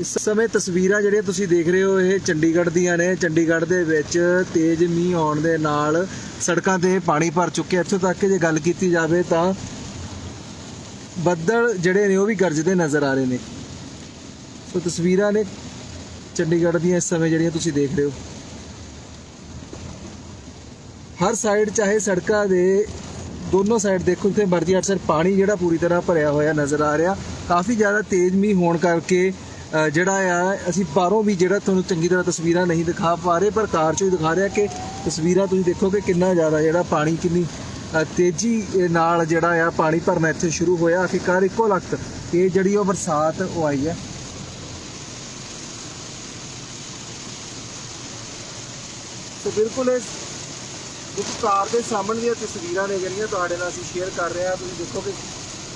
ਇਸ ਸਮੇਂ ਤਸਵੀਰਾਂ ਜਿਹੜੀਆਂ ਤੁਸੀਂ ਦੇਖ ਰਹੇ ਹੋ, ਇਹ ਚੰਡੀਗੜ੍ਹ ਦੀਆਂ ਨੇ। ਚੰਡੀਗੜ੍ਹ ਦੇ ਵਿੱਚ ਤੇਜ਼ ਮੀਂਹ ਆਉਣ ਦੇ ਨਾਲ ਸੜਕਾਂ ਤੇ ਪਾਣੀ ਭਰ ਚੁੱਕਿਆ। ਇੱਥੋਂ ਤੱਕ ਕਿ ਜੇ ਗੱਲ ਕੀਤੀ ਜਾਵੇ ਤਾਂ ਬੱਦਲ ਜਿਹੜੇ ਨੇ ਉਹ ਵੀ ਗਰਜਦੇ ਨਜ਼ਰ ਆ ਰਹੇ ਨੇ। ਸੋ ਤਸਵੀਰਾਂ ਨੇ ਚੰਡੀਗੜ੍ਹ ਦੀਆਂ ਇਸ ਸਮੇਂ ਜਿਹੜੀਆਂ ਤੁਸੀਂ ਦੇਖ ਰਹੇ ਹੋ। ਹਰ ਸਾਈਡ ਚਾਹੇ ਸੜਕਾਂ ਦੇ, ਦੋਨੋਂ ਸਾਈਡ ਦੇਖੋ ਤੇ ਮਰਜ਼ੀ ਅਕਸਰ ਪਾਣੀ ਜਿਹੜਾ ਪੂਰੀ ਤਰ੍ਹਾਂ ਭਰਿਆ ਹੋਇਆ ਨਜ਼ਰ ਆ ਰਿਹਾ। ਕਾਫੀ ਜ਼ਿਆਦਾ ਤੇਜ਼ ਮੀਂਹ ਹੋਣ ਕਰਕੇ ਜਿਹੜਾ ਆ, ਅਸੀਂ ਬਾਹਰੋਂ ਵੀ ਜਿਹੜਾ ਤੁਹਾਨੂੰ ਚੰਗੀ ਤਰ੍ਹਾਂ ਤਸਵੀਰਾਂ ਨਹੀਂ ਦਿਖਾ ਪਾ ਰਹੇ, ਪਰ ਕਾਰ ਚੋਂ ਹੀ ਦਿਖਾ ਰਿਹਾ ਕਿ ਤਸਵੀਰਾਂ ਤੁਸੀਂ ਦੇਖੋਗੇ ਕਿੰਨਾ ਜ਼ਿਆਦਾ ਜਿਹੜਾ ਪਾਣੀ ਕਿੰਨੀ ਤੇਜ਼ੀ ਨਾਲ ਜਿਹੜਾ ਆ ਪਾਣੀ ਭਰਨਾ ਇੱਥੇ ਸ਼ੁਰੂ ਹੋਇਆ। ਆਖਿਰਕਾਰ ਇੱਕੋ ਲਖਤ ਇਹ ਜਿਹੜੀ ਉਹ ਬਰਸਾਤ ਉਹ ਆਈ ਹੈ। ਸੋ ਬਿਲਕੁਲ ਇਸ ਇੱਕ ਕਾਰ ਦੇ ਸਾਹਮਣੇ ਦੀਆਂ ਤਸਵੀਰਾਂ ਨੇ ਜਿਹੜੀਆਂ ਤੁਹਾਡੇ ਨਾਲ ਅਸੀਂ ਸ਼ੇਅਰ ਕਰ ਰਹੇ ਹਾਂ। ਤੁਸੀਂ ਦੇਖੋ ਕਿ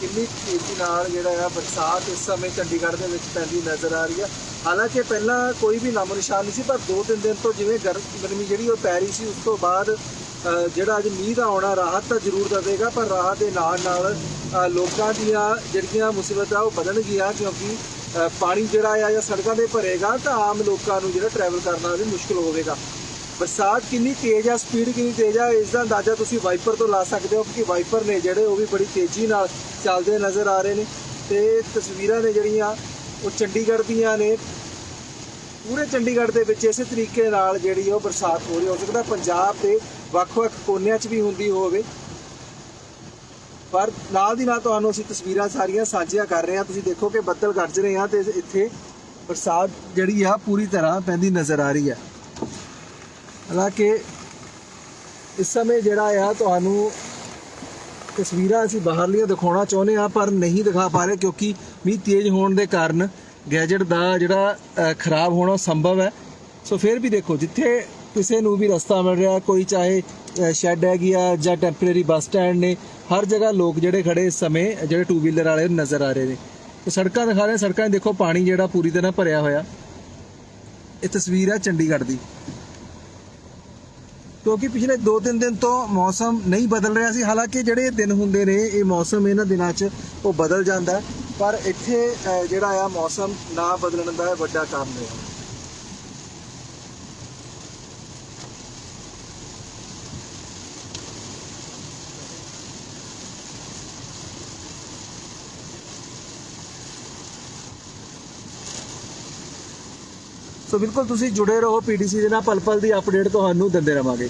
ਕਿੰਨੀ ਤੇਜ਼ੀ ਨਾਲ ਜਿਹੜਾ ਆ ਬਰਸਾਤ ਇਸ ਸਮੇਂ ਚੰਡੀਗੜ੍ਹ ਦੇ ਵਿੱਚ ਪੈਂਦੀ ਨਜ਼ਰ ਆ ਰਹੀ ਆ ਹਾਲਾਂਕਿ ਪਹਿਲਾਂ ਕੋਈ ਵੀ ਨਾਮੋ ਨਿਸ਼ਾਨ ਨਹੀਂ ਸੀ, ਪਰ 2-3 ਦਿਨ ਤੋਂ ਜਿਵੇਂ ਗਰ- ਗਰਮੀ ਜਿਹੜੀ ਉਹ ਪੈ ਰਹੀ ਸੀ, ਉਸ ਤੋਂ ਬਾਅਦ ਜਿਹੜਾ ਅੱਜ ਮੀਂਹ ਦਾ ਆਉਣਾ, ਰਾਹਤ ਤਾਂ ਜ਼ਰੂਰ ਦੇਵੇਗਾ, ਪਰ ਰਾਹਤ ਦੇ ਨਾਲ ਨਾਲ ਲੋਕਾਂ ਦੀਆਂ ਜਿਹੜੀਆਂ ਮੁਸੀਬਤਾਂ ਉਹ ਵਧਣਗੀਆਂ, ਕਿਉਂਕਿ ਪਾਣੀ ਜਿਹੜਾ ਆ ਜਾਂ ਸੜਕਾਂ ਤੇ ਭਰੇਗਾ, ਤਾਂ ਆਮ ਲੋਕਾਂ ਨੂੰ ਜਿਹੜਾ ਟਰੈਵਲ ਕਰਨਾ ਵੀ ਮੁਸ਼ਕਲ ਹੋਵੇਗਾ। ਬਰਸਾਤ ਕਿੰਨੀ ਤੇਜ਼ ਆ ਸਪੀਡ ਕਿੰਨੀ ਤੇਜ਼ ਆ, ਇਸ ਦਾ ਅੰਦਾਜ਼ਾ ਤੁਸੀਂ ਵਾਈਪਰ ਤੋਂ ਲਾ ਸਕਦੇ ਹੋ ਕਿ ਵਾਈਪਰ ਨੇ ਜਿਹੜੇ ਉਹ ਵੀ ਬੜੀ ਤੇਜ਼ੀ ਨਾਲ ਚੱਲਦੇ ਨਜ਼ਰ ਆ ਰਹੇ ਨੇ ਤੇ ਤਸਵੀਰਾਂ ਨੇ ਜਿਹੜੀਆਂ ਉਹ ਚੰਡੀਗੜ੍ਹ ਦੀਆਂ ਨੇ। ਪੂਰੇ ਚੰਡੀਗੜ੍ਹ ਦੇ ਵਿੱਚ ਇਸੇ ਤਰੀਕੇ ਨਾਲ ਜਿਹੜੀ ਉਹ ਬਰਸਾਤ ਹੋ ਰਹੀ ਹੋ ਸਕਦਾ ਪੰਜਾਬ ਦੇ ਵੱਖ-ਵੱਖ ਕੋਨਿਆਂ 'ਚ ਵੀ ਹੁੰਦੀ ਹੋਵੇ। ਪਰ ਨਾਲ ਦੀ ਨਾਲ ਤੁਹਾਨੂੰ ਅਸੀਂ ਤਸਵੀਰਾਂ ਸਾਰੀਆਂ ਸਾਂਝੀਆਂ ਕਰ ਰਹੇ ਹਾਂ। ਤੁਸੀਂ ਦੇਖੋ ਕਿ ਬੱਦਲ ਗਰਜ ਰਹੇ ਆ ਤੇ ਇੱਥੇ ਬਰਸਾਤ ਜਿਹੜੀ ਆ ਪੂਰੀ ਤਰ੍ਹਾਂ ਪੈਂਦੀ ਨਜ਼ਰ ਆ ਰਹੀ ਹੈ। ਹਾਲਾਂਕਿ ਇਸ ਸਮੇਂ ਜਿਹੜਾ ਆ, ਤੁਹਾਨੂੰ ਤਸਵੀਰਾਂ ਅਸੀਂ ਬਾਹਰਲੀਆਂ ਦਿਖਾਉਣਾ ਚਾਹੁੰਦੇ ਆ ਪਰ ਨਹੀਂ ਦਿਖਾ ਪਾ ਰਹੇ ਕਿਉਂਕਿ ਮੀਂਹ ਤੇਜ਼ ਹੋਣ ਦੇ ਕਾਰਨ ਗੈਜਟ ਦਾ ਜਿਹੜਾ ਖਰਾਬ ਹੋਣਾ ਸੰਭਵ ਹੈ। ਸੋ ਫਿਰ ਵੀ ਦੇਖੋ, ਜਿੱਥੇ ਕਿਸੇ ਨੂੰ ਵੀ ਰਸਤਾ ਮਿਲ ਰਿਹਾ, ਕੋਈ ਚਾਹੇ ਸ਼ੈੱਡ ਹੈਗੀ ਆ ਜਾਂ ਟੈਂਪਰੇਰੀ ਬੱਸ ਸਟੈਂਡ ਨੇ, ਹਰ ਜਗ੍ਹਾ ਲੋਕ ਜਿਹੜੇ ਖੜੇ ਇਸ ਸਮੇਂ, ਜਿਹੜੇ ਟੂ ਵੀਲਰ ਵਾਲੇ ਨਜ਼ਰ ਆ ਰਹੇ ਨੇ। ਤੇ ਸੜਕਾਂ ਦਿਖਾ ਰਹੇ ਸੜਕਾਂ 'ਚ ਦੇਖੋ ਪਾਣੀ ਜਿਹੜਾ ਪੂਰੀ ਤਰ੍ਹਾਂ ਭਰਿਆ ਹੋਇਆ। ਇਹ ਤਸਵੀਰ ਹੈ ਚੰਡੀਗੜ੍ਹ ਦੀ। ਕਿਉਂਕਿ ਪਿਛਲੇ 2-3 ਦਿਨ ਤੋਂ ਮੌਸਮ ਨਹੀਂ ਬਦਲ ਰਿਹਾ ਸੀ। ਹਾਲਾਂਕਿ ਜਿਹੜੇ ਦਿਨ ਹੁੰਦੇ ਨੇ ਇਹ ਮੌਸਮ ਇਹਨਾਂ ਦਿਨਾਂ 'ਚ ਉਹ ਬਦਲ ਜਾਂਦਾ ਪਰ ਇੱਥੇ ਅਹ, ਜਿਹੜਾ ਆ ਮੌਸਮ ਨਾ ਬਦਲਣ ਦਾ ਵੱਡਾ ਕਾਰਨ ਹੈ। ਸੋ ਬਿਲਕੁਲ ਤੁਸੀਂ ਜੁੜੇ ਰਹੋ ਪੀਡੀਸੀ ਦੇ ਨਾਲ। ਪਲ ਪਲ ਦੀ ਅਪਡੇਟ ਤੁਹਾਨੂੰ ਦਿੰਦੇ ਰਵਾਂਗੇ।